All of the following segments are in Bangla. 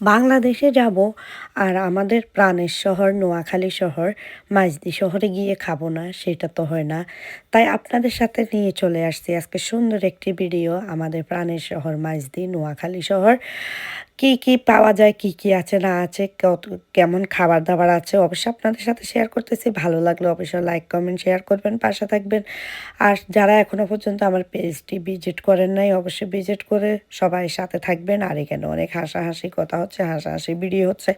বাংলাদেশে যাব আর আমাদের প্রাণের শহর, নোয়াখালী শহর, মাজদি শহরে গিয়ে খাব না, সেটা তো হয় না। তাই আপনাদের সাথে নিয়ে চলে আসছি আজকে সুন্দর একটি ভিডিও আমাদের প্রাণের শহর, মাজদি, নোয়াখালী শহর। কি কি পাওয়া যায়, কি কি আছে, না আছে, কত, কেমন খাবার দাবার আছে, অবশ্যই আপনাদের সাথে শেয়ার করতেছি। ভালো লাগলে অবশ্যই লাইক কমেন্ট শেয়ার করবেন, পাশে থাকবেন। আর যারা এখনও পর্যন্ত আমার পেজটি ভিজিট করেন নাই, অবশ্যই ভিজিট করে সবাই সাথে থাকবেন। আর এখানে অনেক হাসাহাসি কথা হচ্ছে, হাসাহাসি ভিডিও হচ্ছে।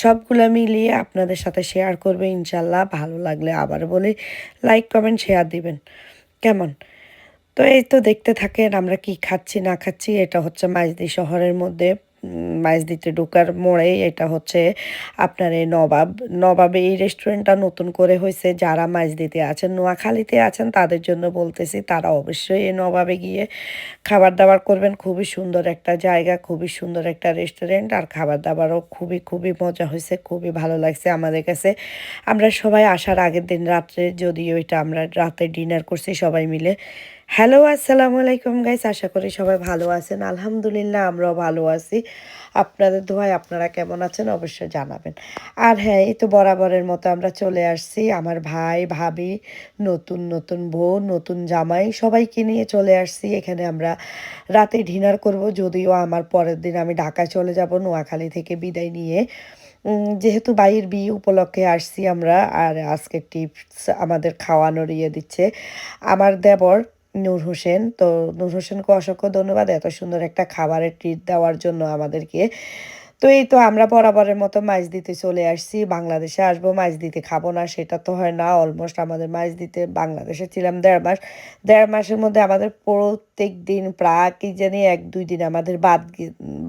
সবগুলো মিলিয়ে আপনাদের সাথে শেয়ার করবে ইনশাল্লাহ ভালো লাগলে আবার বলে লাইক কমেন্ট শেয়ার দিবেন। কেমন? তো এই তো দেখতে থাকেন আমরা কি খাচ্ছি, না খাচ্ছি, এটা হচ্ছে মাইজদি শহরের মধ্যে। মাইজদিতে ঢোকার মোড়ে এটা হচ্ছে আপনার এই নবাব। নবাবে এই রেস্টুরেন্টটা নতুন করে হয়েছে যারা মাইজদিতে আছেন, নোয়াখালীতে আছেন, তাদের জন্য বলতেছি তারা অবশ্যই এই নবাবে গিয়ে খাবার দাবার করবেন। খুবই সুন্দর একটা জায়গা, খুবই সুন্দর একটা রেস্টুরেন্ট আর খাবার দাবারও খুবই খুবই মজা হয়েছে খুবই ভালো লাগছে আমাদের কাছে। আমরা সবাই আসার আগের দিন রাত্রে, যদিও এটা আমরা রাতে ডিনার করছি সবাই মিলে হ্যালো, আসসালামু আলাইকুম গাইস আশা করি সবাই ভালো আছেন। আলহামদুলিল্লাহ, আমরাও ভালো আছি। আপনাদের দোয়ায় আপনারা কেমন আছেন অবশ্যই জানাবেন। আর হ্যাঁ এই তো বরাবরের মতো আমরা চলে আসছি আমার ভাই, ভাবি, নতুন নতুন বউ নতুন জামাই, সবাইকে নিয়ে চলে আসছি। এখানে আমরা রাতে ডিনার করব, যদিও আমার পরের দিন আমি ঢাকায় চলে যাব, নোয়াখালী থেকে বিদায় নিয়ে। যেহেতু বাইয়ের বিয়ে উপলক্ষে আসছি আমরা, আর আজকে টিপস আমাদের খাওয়ানোর ইয়ে দিচ্ছে। আমার দেবর নূর হোসেন। তো নূর হোসেনকে অসংখ্য ধন্যবাদ এত সুন্দর একটা খাবারের ট্রিট দেওয়ার জন্য আমাদেরকে। তো এই তো আমরা বরাবরের মতো মাছ দিতে চলে আসছি। বাংলাদেশে আসব, মাছ দিতে খাব না, সেটা তো হয় না। অলমোস্ট আমাদের মাছ দিতে বাংলাদেশে ছিলাম দেড় মাস। দেড় মাসের মধ্যে আমাদের প্রত্যেক দিন প্রায় কি জানি এক দুই দিন আমাদের বাদ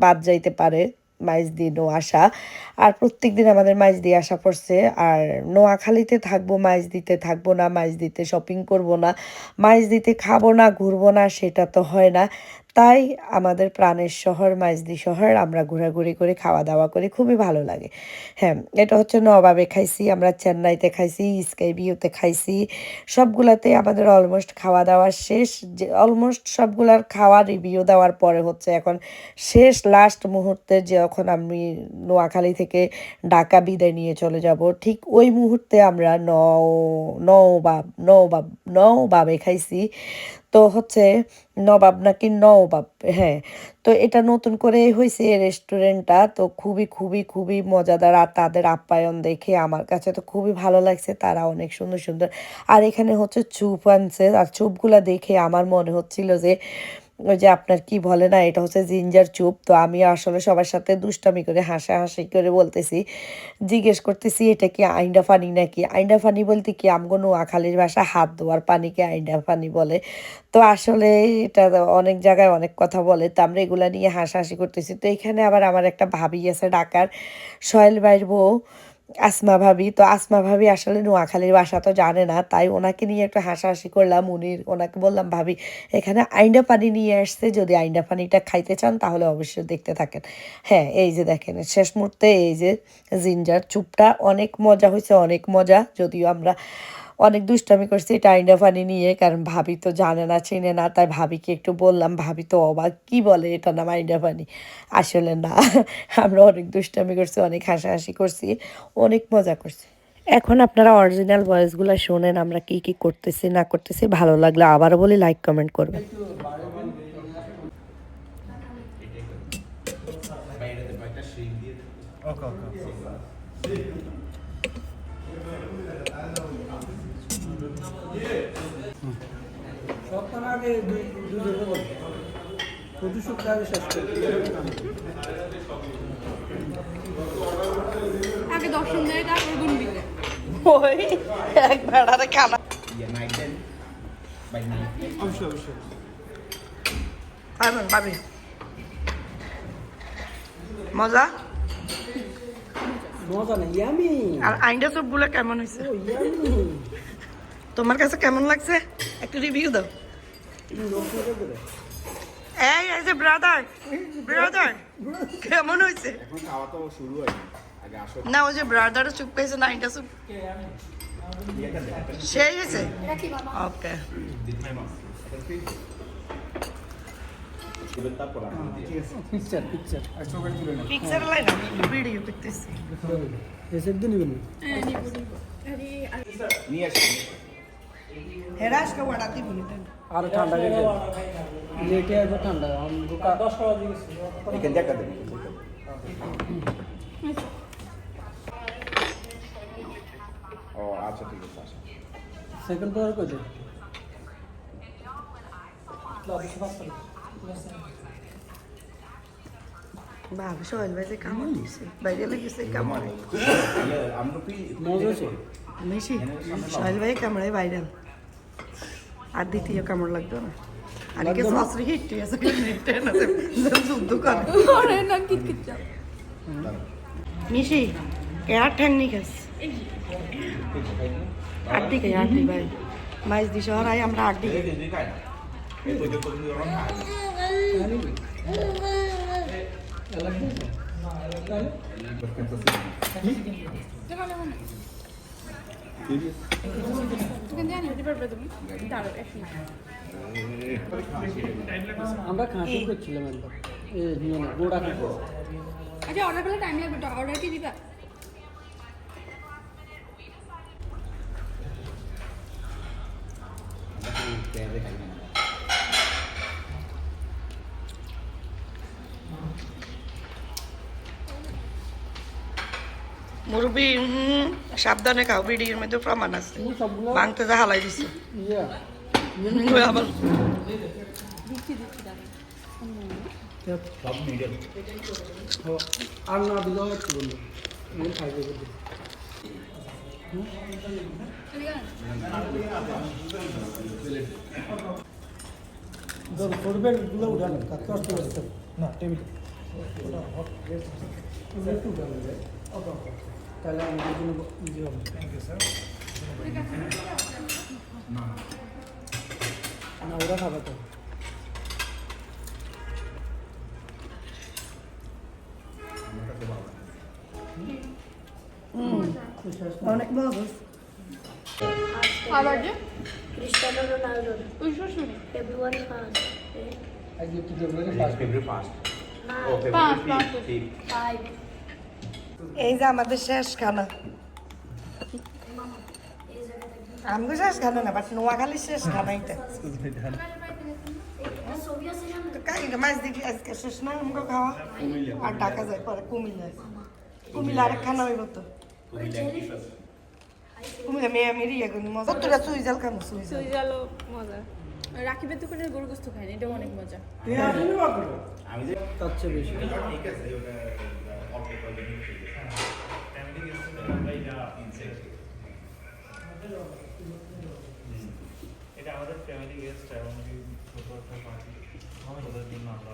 বাদ যাইতে পারে। মাইজ দিয়ে নো আসা। আর প্রত্যেক দিন আমাদের মাইজ দিয়ে আসা পড়ছে। আর নোয়াখালীতে থাকব, মাইজ দিতে থাকব না, মাইজ দিতে শপিং করব না, মাইজ দিতে খাব না, ঘুরবো না, সেটা তো হয় না। তাই আমাদের প্রাণের শহর, মাইজদি শহর, আমরা ঘোরাঘুরি করে খাওয়া দাওয়া করে খুবই ভালো লাগে। হ্যাঁ এটা হচ্ছে নবাবে খাইছি, আমরা চেন্নাইতে খাইছি স্কাই ভিউতে খাইছি, সবগুলাতে আমাদের অলমোস্ট খাওয়া দাওয়া শেষ, যে অলমোস্ট সবগুলার খাওয়া রিভিউ দেওয়ার পরে হচ্ছে এখন শেষ লাস্ট মুহূর্তে যখন আমি নোয়াখালী থেকে ঢাকা বিদায় নিয়ে চলে যাব, ঠিক ওই মুহূর্তে আমরা নও, নওবাব নওবাব, নওবাবে খাইছি। তো হচ্ছে নবাব নাকি নবাব হ্যাঁ। তো এটা নতুন করে হয়েছে রেস্টুরেন্টটা তো খুবই খুবই খুবই মজাদার। আর তাদের আপ্যায়ন দেখে আমার কাছে তো খুবই ভালো লাগছে, তারা অনেক সুন্দর সুন্দর। আর এখানে হচ্ছে চুপ আনছে, আর চুপগুলা দেখে আমার মনে হচ্ছিল যে ওই যে আপনার কি বলে না, এটা হচ্ছে জিঞ্জার চুপ। তো আমি আসলে সবার সাথে দুষ্টামি করে, হাসাহাসি করে বলতেছি। জিজ্ঞেস করতেছি, এটা কি আইন্ডা পানি নাকি? আইন্ডা পানি বলতে কি, আমগো নোয়াখালীর ভাষা হাত ধোয়ার পানিকে আইন্ডা পানি বলে। তো আসলে এটা অনেক জায়গায় অনেক কথা বলে, তো আমরা এগুলা নিয়ে হাসাহাসি করতেছি। তো এখানে আবার আমার একটা ভাবি আছে ঢাকার, সোহেল ভাইয়ের বউ। আসমা ভাবি, তো আসমা ভাবি আসলে নোয়াখালীর বাসা তো জানে না, তাই ওনাকে নিয়ে একটু হাসাহাসি করলাম। উনি ওনাকে বললাম, ভাবি, এখানে আইন্ডা পানি নিয়ে আসছে, যদি আইন্ডা পানিটা খাইতে চান তাহলে অবশ্যই দেখতে থাকেন। হ্যাঁ এই যে দেখেন, শেষ মুহূর্তে এই যে জিঞ্জার চুপটা অনেক মজা হয়েছে, অনেক মজা, যদিও আমরা অনেক দুষ্টামি করছি এটা আইন্ডা পানি নিয়ে কারণ ভাবি তো জানে না চেনে না তাই ভাবিকে একটু বললাম ভাবি তো অবাক কি বলে এটা নাম আইন্ডা ফানি আসলে না আমরা অনেক দুষ্টামি করছি অনেক হাসাহাসি করছি অনেক মজা করছি। এখন আপনারা অরিজিনাল ভয়েসগুলো শোনেন আমরা কি কি করতেছি না করতেছি ভালো লাগলে আবারও বলি লাইক কমেন্ট করবেন। ওকে ওকে সপ্তাহ আগে দুই প্রতি সপ্তাহ আগে শেষ আগে দর্শন দেয় তারপর গুনবি ওই একবার আরে খানা অবশ্যই অবশ্যই। খাবেন পাবি মজা? মজা না ইয়ামি। আর আইন্ডা সবগুলো কেমন হয়েছে ইয়ামি। তোমার কাছে কেমন লাগছে? একটু রিভিউ দাও। এই এই যে ব্রাদার ব্রাদার কেমন হয়েছে? এখন খাওয়া তো শুরু হয়নি আগে আসো। না ওই যে ব্রাদার চুপ পেয়েছে না আইন্ডা চুপ। সেই হয়েছে? ওকে। পিকচার লাইন ভিডিও করতেছি। নিয়ে আসি। হেরা আজকে অর্ডার দিব আর ঠান্ডা গেছে লেটে আসবে ঠান্ডা আমি দশ বাজে গেছি এখান দেখা দেবেন ও আচ্ছা ঠিক আছে আসেন সেকেন্ড ফ্লোর কইতে বাবা সোহেল ভাই যে কামড় দিছে বাইরে লেগেছে কামড় আমরা কি মজা আছে বেশি সোহেল ভাই কামড়ে ভাইরাল আর দ্বিতীয় কামড় লাগতো না আর কি সসরি হিট আছে নেটে না যুদ্ধ করে আরে না কিট কিট যাও মিশি এর ঠ্যাং নি খাস আড্ডি খাই আড্ডি ভাই মাইজ দি শহর আই আমরা আমরা খাসি করছিলাম একবার। গোড়া খাসি। আচ্ছা অর্ডার করলে টাইম লাগবে অর্ডার কি দিবা? মুরব্বী সাবধানে খাও ভিডিওর মধ্যে প্রমাণ আছে। ভাঙতে যা হালাই দিছে। ইয়া আবার আর না দিলেও খাইতে বলতে করবেনগুলো উঠান কষ্ট করতে না টেবিল একটু উঠান তাহলে আমাদের জন্য ইজি হবে। না ওরা খাবে তো। অনেক মজা আবার যে? Cristiano Ronaldo, ওই শ্বশুরি February 1st. আজকে কি ফেব্রুয়ারি ফার্স্ট ফেব্রুয়ারি ফার্স্ট ও ফেব্রুয়ারি পাঁচ ঠিক Five. এই যে আমাদের শেষ খানা আমাকে শেষ খানা না বাট নোয়াখালীর শেষ খানা এটা মাছ দেখি আজকে শেষ না আমাকে খাওয়া আর ঢাকা যায় পরে কুমিল্লা কুমিল্লা আরেক খানা হইব তো কুমিল্লা মেয়ে আমি ইয়ে মজা তোরা সুই জাল খানো সুই জাল সুই জালো মজা রাকিবের দোকানের গরু গোস্ত খাইনি এটা অনেক মজা আমি তার চেয়ে বেশি এটা আমাদের ফ্যামিলি গেস্ট এমনকি ছোট একটা পার্টি আমাদের দিন আমরা